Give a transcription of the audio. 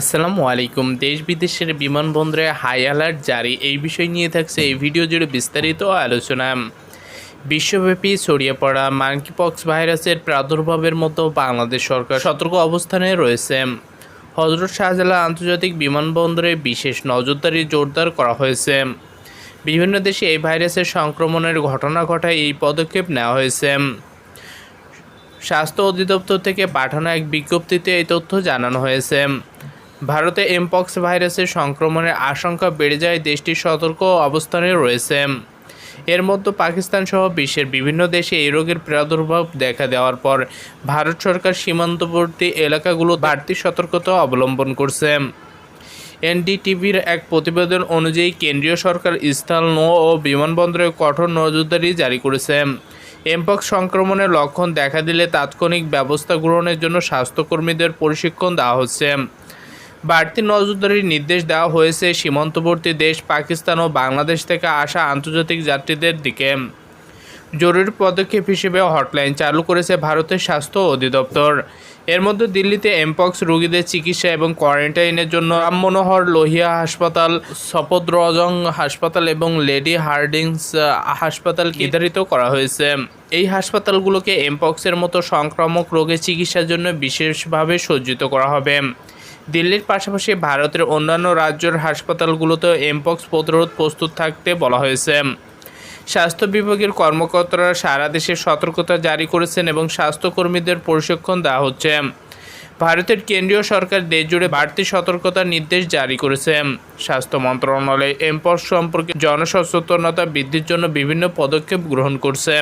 আসসালামু আলাইকুম। দেশ বিদেশের বিমানবন্দরে হাই অ্যালার্ট জারি। এই বিষয় নিয়ে থাকছে এই ভিডিও জুড়ে বিস্তারিত আলোচনা। বিশ্বব্যাপী ছড়িয়ে পড়া মাঙ্কিপক্স ভাইরাসের প্রাদুর্ভাবের মতো বাংলাদেশ সরকার সতর্ক অবস্থানে রয়েছে। হজরত শাহজালাল আন্তর্জাতিক বিমানবন্দরে বিশেষ নজরদারি জোরদার করা হয়েছে। বিভিন্ন দেশে এই ভাইরাসের সংক্রমণের ঘটনা ঘটায় এই পদক্ষেপ নেওয়া হয়েছে। স্বাস্থ্য অধিদপ্তর থেকে পাঠানো এক বিজ্ঞপ্তিতে এই তথ্য জানানো হয়েছে। ভারতে এমপক্স ভাইরাসের সংক্রমণের আশঙ্কা বেড়ে যায় দেশটি সতর্ক অবস্থানে রয়েছে। এর মধ্যে পাকিস্তান সহ বিশ্বের বিভিন্ন দেশে এই রোগের প্রাদুর্ভাব দেখা দেওয়ার পর ভারত সরকার সীমান্তবর্তী এলাকাগুলো বাড়তি সতর্কতা অবলম্বন করছে। এনডিটিভির এক প্রতিবেদন অনুযায়ী কেন্দ্রীয় সরকার স্থল নৌ ও বিমানবন্দরে কঠোর নজরদারি জারি করেছে। এমপক্স সংক্রমণের লক্ষণ দেখা দিলে তাৎক্ষণিক ব্যবস্থা গ্রহণের জন্য স্বাস্থ্যকর্মীদের প্রশিক্ষণ দেওয়া হচ্ছে। বাড়তি নজরদারির নির্দেশ দেওয়া হয়েছে সীমান্তবর্তী দেশ পাকিস্তান ও বাংলাদেশ থেকে আসা আন্তর্জাতিক যাত্রীদের দিকে। জরুরি পদক্ষেপ হিসেবে হটলাইন চালু করেছে ভারতের স্বাস্থ্য অধিদপ্তর। এর মধ্যে দিল্লিতে এমপক্স রোগীদের চিকিৎসা এবং কোয়ারেন্টাইনের জন্য রাম মনোহর লোহিয়া হাসপাতাল, সপদ্রজং হাসপাতাল এবং লেডি হার্ডিংস হাসপাতাল নির্ধারিত করা হয়েছে। এই হাসপাতালগুলোকে এমপক্সের মতো সংক্রামক রোগের চিকিৎসার জন্য বিশেষভাবে সজ্জিত করা হবে। দিল্লির পাশাপাশি ভারতের অন্যান্য রাজ্যের হাসপাতালগুলোতেও এমপক্স প্রতিরোধ প্রস্তুত থাকতে বলা হয়েছে। স্বাস্থ্য বিভাগের কর্মকর্তারা সারা দেশে সতর্কতা জারি করেছেন এবং স্বাস্থ্যকর্মীদের প্রশিক্ষণ দেওয়া হচ্ছে। ভারতের কেন্দ্রীয় সরকার দেশজুড়ে বাড়তি সতর্কতার নির্দেশ জারি করেছে। স্বাস্থ্য মন্ত্রণালয় এমপক্স সম্পর্কে জনসচেতনতা বৃদ্ধির জন্য বিভিন্ন পদক্ষেপ গ্রহণ করছে।